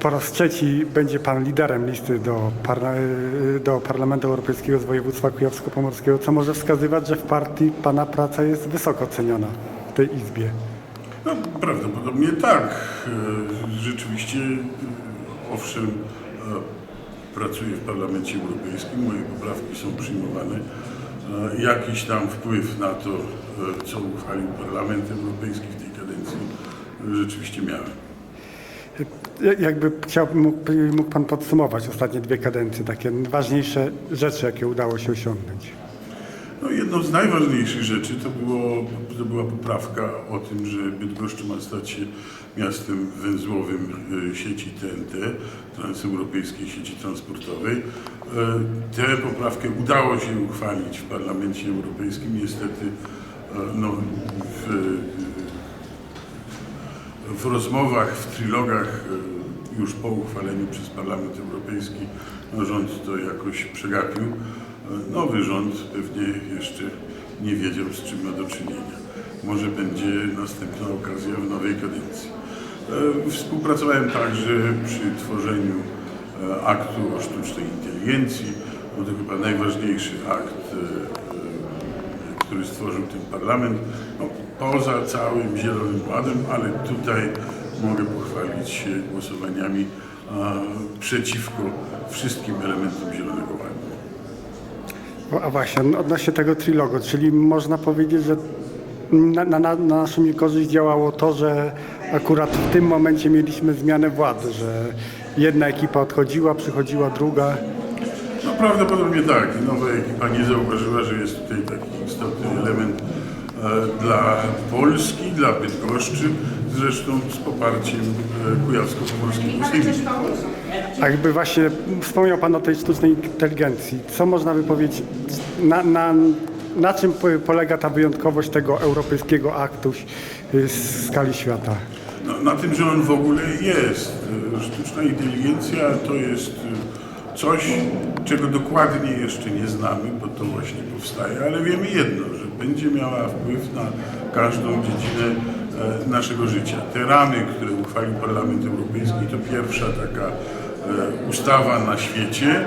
po raz trzeci będzie Pan liderem listy do, parla, y, do Parlamentu Europejskiego z województwa kujawsko-pomorskiego, co może wskazywać, że w partii Pana praca jest wysoko ceniona w tej Izbie. No, prawdopodobnie tak. E, Rzeczywiście, e, owszem, pracuję w Parlamencie Europejskim, moje poprawki są przyjmowane. Jakiś tam wpływ na to, co uchwalił Parlament Europejski w tej kadencji, rzeczywiście miałem. Jakby chciał, mógł, mógł Pan podsumować ostatnie dwie kadencje, takie ważniejsze rzeczy, jakie udało się osiągnąć. No, jedną z najważniejszych rzeczy to, było, to była poprawka o tym, że Bydgoszcz ma stać się miastem węzłowym e, sieci TNT, transeuropejskiej sieci transportowej. E, Tę poprawkę udało się uchwalić w Parlamencie Europejskim. Niestety e, no, w, w rozmowach, w trilogach e, już po uchwaleniu przez Parlament Europejski no, rząd to jakoś przegapił. E, Nowy rząd pewnie jeszcze nie wiedział z czym ma do czynienia. Może będzie następna okazja w nowej kadencji. E, Współpracowałem także przy tworzeniu aktu o sztucznej inteligencji. Był to chyba najważniejszy akt który stworzył ten parlament, no, poza całym Zielonym Ładem, ale tutaj mogę pochwalić się głosowaniami przeciwko wszystkim elementom Zielonego Ładu. O, A właśnie, no, odnośnie tego trilogu, czyli można powiedzieć, że na, na, na naszą niekorzyść działało to, że akurat w tym momencie mieliśmy zmianę władzy, że jedna ekipa odchodziła, przychodziła druga. No prawdopodobnie tak. Nowa ekipa nie zauważyła, że jest tutaj taki istotny element dla Polski, dla Bydgoszczy, zresztą z poparciem e, kujawsko-pomorskiego sejmiku. A jakby właśnie wspomniał Pan o tej sztucznej inteligencji, co można by powiedzieć, na, na, na czym po- polega ta wyjątkowość tego europejskiego aktu y, z skali świata? No, na tym, że on w ogóle jest. Sztuczna inteligencja to jest coś, czego dokładnie jeszcze nie znamy, bo to właśnie powstaje, ale wiemy jedno, że będzie miała wpływ na każdą dziedzinę e, naszego życia. Te ramy, które uchwalił Parlament Europejski, to pierwsza taka e, ustawa na świecie,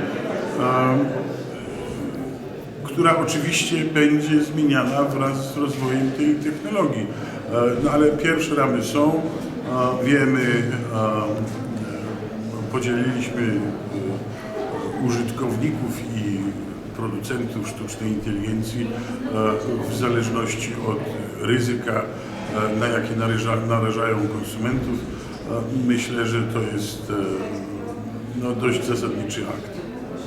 która oczywiście będzie zmieniana wraz z rozwojem tej technologii. E, No ale pierwsze ramy są, wiemy, podzieliliśmy użytkowników i producentów sztucznej inteligencji e, w zależności od ryzyka, e, na jakie naraża, narażają konsumentów. E, Myślę, że to jest no, dość zasadniczy akt.